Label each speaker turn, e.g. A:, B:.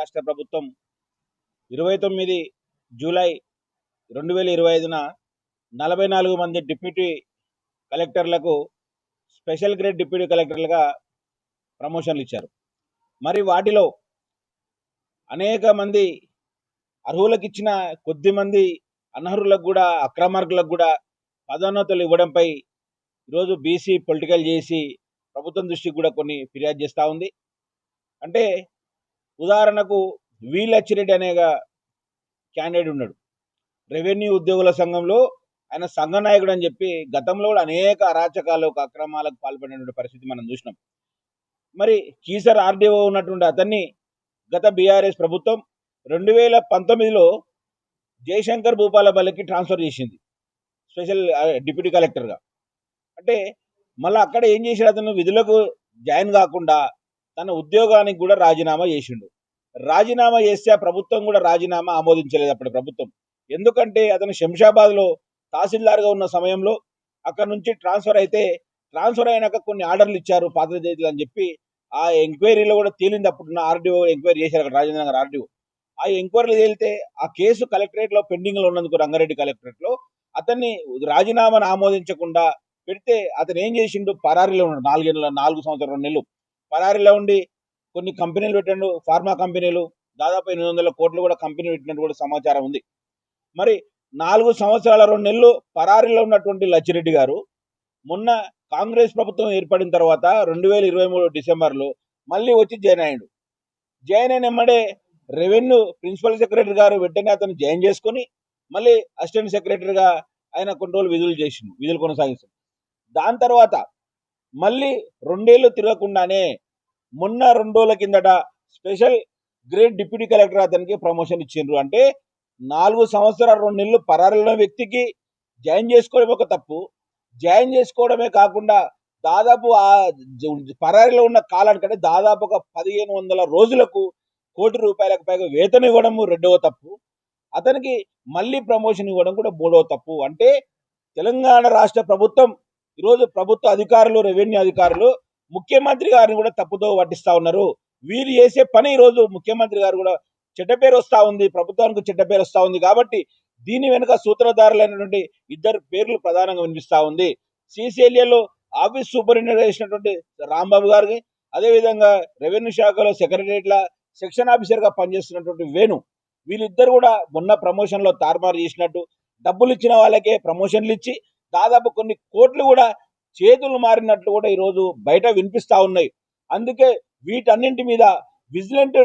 A: రాష్ట్ర ప్రభుత్వం ఇరవై తొమ్మిది జూలై రెండు వేల ఇరవై ఐదున నలభై నాలుగు మంది డిప్యూటీ కలెక్టర్లకు స్పెషల్ గ్రేడ్ డిప్యూటీ కలెక్టర్లుగా ప్రమోషన్లు ఇచ్చారు. మరి వాటిలో అనేక మంది అర్హులకు ఇచ్చిన కొద్ది మంది అనర్హులకు కూడా అక్రమార్కులకు కూడా పదోన్నతులు ఇవ్వడంపై ఈరోజు బీసీ పొలిటికల్ చేసి ప్రభుత్వం దృష్టికి కూడా కొన్ని ఫిర్యాదు చేస్తూ ఉంది. అంటే ఉదాహరణకు వీలచ్చిరెడ్డి అనేగా క్యాండిడేట్ ఉన్నాడు. రెవెన్యూ ఉద్యోగుల సంఘంలో ఆయన సంఘ నాయకుడు అని చెప్పి గతంలో కూడా అనేక అరాచకాలకు అక్రమాలకు పాల్పడినటువంటి పరిస్థితి మనం చూసినాం. మరి కీసర్ ఆర్డీఓ ఉన్నటువంటి అతన్ని గత బీఆర్ఎస్ ప్రభుత్వం రెండు వేల పంతొమ్మిదిలో జయశంకర్ భూపాలపల్లికి ట్రాన్స్ఫర్ చేసింది. స్పెషల్ డిప్యూటీ కలెక్టర్గా. అంటే మళ్ళీ అక్కడ ఏం చేశాడు అతను? విధులకు జాయిన్ కాకుండా తన ఉద్యోగానికి కూడా రాజీనామా చేసిండు. రాజీనామా చేస్తే ఆ ప్రభుత్వం కూడా రాజీనామా ఆమోదించలేదు అప్పటి ప్రభుత్వం. ఎందుకంటే అతను శంషాబాద్లో తహసీల్దార్గా ఉన్న సమయంలో అక్కడ నుంచి ట్రాన్స్ఫర్ అయితే ట్రాన్స్ఫర్ అయినాక కొన్ని ఆర్డర్లు ఇచ్చారు పాత అని చెప్పి ఆ ఎంక్వైరీలో కూడా తేలింది అప్పుడున్న ఆర్డీఓ ఎంక్వైరీ చేశారు అక్కడ రాజేంద్ర నగర్ ఆర్డీఓ. ఆ ఎంక్వైరీలు తేలితే ఆ కేసు కలెక్టరేట్లో పెండింగ్లో పెండింగ్లో ఉన్నందుకు రంగారెడ్డి కలెక్టరేట్లో అతన్ని రాజీనామాను ఆమోదించకుండా పెడితే అతను ఏం చేసిండు? పరారీలో ఉన్నాడు. నాలుగేళ్ళ నాలుగు సంవత్సరం రెండు నెలలు. పరారీలో ఉండి కొన్ని కంపెనీలు పెట్టండు ఫార్మా కంపెనీలు దాదాపు ఎనిమిది వందల కోట్లు కూడా కంపెనీ పెట్టినట్టు కూడా సమాచారం ఉంది. మరి నాలుగు సంవత్సరాల రెండు నెలలు పరారీలో ఉన్నటువంటి లచ్చిరెడ్డి గారు మొన్న కాంగ్రెస్ ప్రభుత్వం ఏర్పడిన తర్వాత రెండు వేల ఇరవై మూడు డిసెంబర్లో మళ్ళీ వచ్చి జాయిన్ అయ్యాడు. జాయిన్ అయిన ఎమ్మడే రెవెన్యూ ప్రిన్సిపల్ సెక్రటరీ గారు వెంటనే అతను జాయిన్ చేసుకొని మళ్ళీ అసిస్టెంట్ సెక్రటరీగా ఆయన కొన్ని రోజులు విధులు చేసిండు విధులు కొనసాగిస్తుంది దాని తర్వాత మళ్ళీ రెండేళ్ళు తిరగకుండానే మొన్న రెండు రోజుల కిందట స్పెషల్ గ్రేడ్ డిప్యూటీ కలెక్టర్ అతనికి ప్రమోషన్ ఇచ్చిండ్రు. అంటే నాలుగు సంవత్సరాలు రెండు నెలలు పరారిలో వ్యక్తికి జాయిన్ చేసుకోవడం ఒక తప్పు. జాయిన్ చేసుకోవడమే కాకుండా దాదాపు ఆ పరారీలో ఉన్న కాలానికంటే దాదాపు ఒక పదిహేను వందల రోజులకు కోటి రూపాయలకు పైగా వేతనం ఇవ్వడము రెండవ తప్పు. అతనికి మళ్ళీ ప్రమోషన్ ఇవ్వడం కూడా మూడవ తప్పు. అంటే తెలంగాణ రాష్ట్ర ప్రభుత్వం ఈరోజు ప్రభుత్వ అధికారులు రెవెన్యూ అధికారులు ముఖ్యమంత్రి గారిని కూడా తప్పుతో పట్టిస్తా ఉన్నారు. వీరు చేసే పని ఈరోజు ముఖ్యమంత్రి గారు కూడా చెడ్డ పేరు ఉంది. ప్రభుత్వానికి చెడ్డ పేరు ఉంది కాబట్టి దీని వెనుక సూత్రధారులైనటువంటి ఇద్దరు పేర్లు ప్రధానంగా వినిపిస్తూ ఉంది. సిసిఎల్ఏలో ఆఫీస్ సూపరింటెండెంట్ చేసినటువంటి రాంబాబు గారికి అదేవిధంగా రెవెన్యూ శాఖలో సెక్రటరియట్ల సెక్షన్ ఆఫీసర్గా పనిచేస్తున్నటువంటి వేణు వీళ్ళిద్దరు కూడా మొన్న ప్రమోషన్లో తారుమారు చేసినట్టు డబ్బులు ఇచ్చిన వాళ్ళకే ప్రమోషన్లు ఇచ్చి దాదాపు కొన్ని కోట్లు కూడా చేతులు మారినట్లు కూడా ఈరోజు బయట వినిపిస్తా ఉన్నాయి. అందుకే వీటన్నింటి మీద విజిలెంట్